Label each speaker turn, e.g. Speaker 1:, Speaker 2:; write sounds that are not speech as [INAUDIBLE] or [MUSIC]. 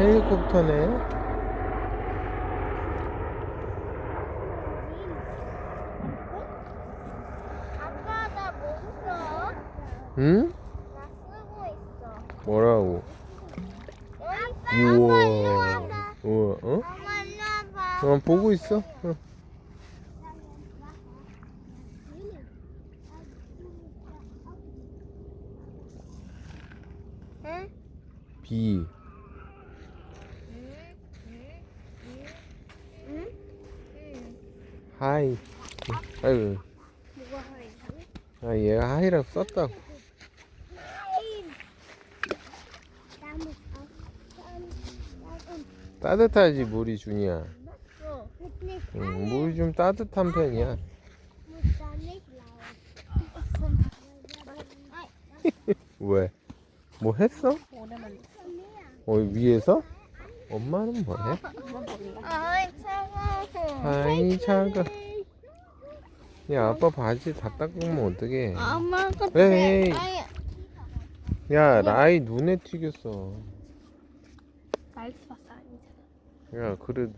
Speaker 1: 헬리콥터네.
Speaker 2: 아빠?
Speaker 1: 응?
Speaker 2: 나 쓰고 있어.
Speaker 1: 뭐라고?
Speaker 2: 아빠 일로
Speaker 1: 우와.
Speaker 2: 와봐.
Speaker 1: 우와, 어?
Speaker 2: 엄마 일로 와봐.
Speaker 1: 어, 보고 있어. 어.
Speaker 2: 응?
Speaker 1: 비.
Speaker 2: 응?
Speaker 1: 하이.
Speaker 2: 하이지?
Speaker 1: 아, 얘가 하이라고 썼다고. 따뜻하지, 물이 준이야. 응, 물이 좀 따뜻한 편이야. [LAUGHS] 왜? 뭐 했어? 어, 위에서? 엄마는 뭐 해? 아이 차가. 야, 아빠 바지 다 닦으면 어떡해.
Speaker 2: 엄마
Speaker 1: 에이.
Speaker 2: 아이
Speaker 1: 야, 라이 눈에 튀겼어.
Speaker 2: 날씨 봤어 아니잖아.
Speaker 1: 야, 그래도.